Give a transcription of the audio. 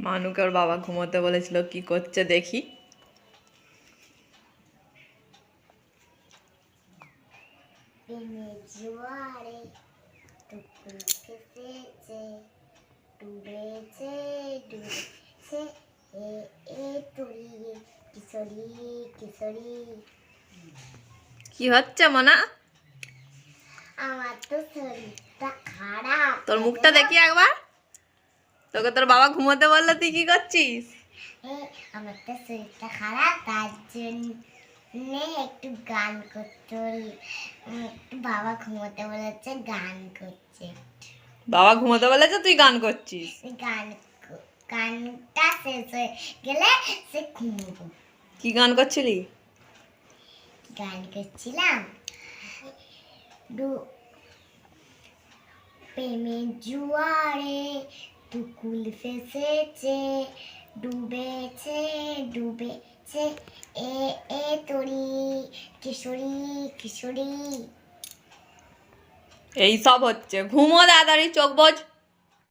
মানুকে ওর বাবা ঘুমোতে বলেছিল কি করছে দেখি। কি হচ্ছে মনা? আমার তো শরীরটা খারাপ। তোর মুখটা দেখি একবার। তোকে তোর বাবা ঘুমোতে বলল তুই কি করছিস? আমার তো শরীরটা খারাপ তার জন্য একটু গান করতে একটু বাবা ঘুমোতে বলেছে গান করছে। বাবা ঘুমোতে বলেছে তুই গান করছিস? গান গানটা শেষ হয়ে গেলে সে ঘুমবো। কি গান করছিলি? গান করছিলাম। প্রেমের জুয়ারে টুকুল ফেসেছে ডুবেছে ডুবেছে এ এ তরি কিশোরী কিশোরী এই সব হচ্ছে। ঘুমো দাদারি চোখ বোঝ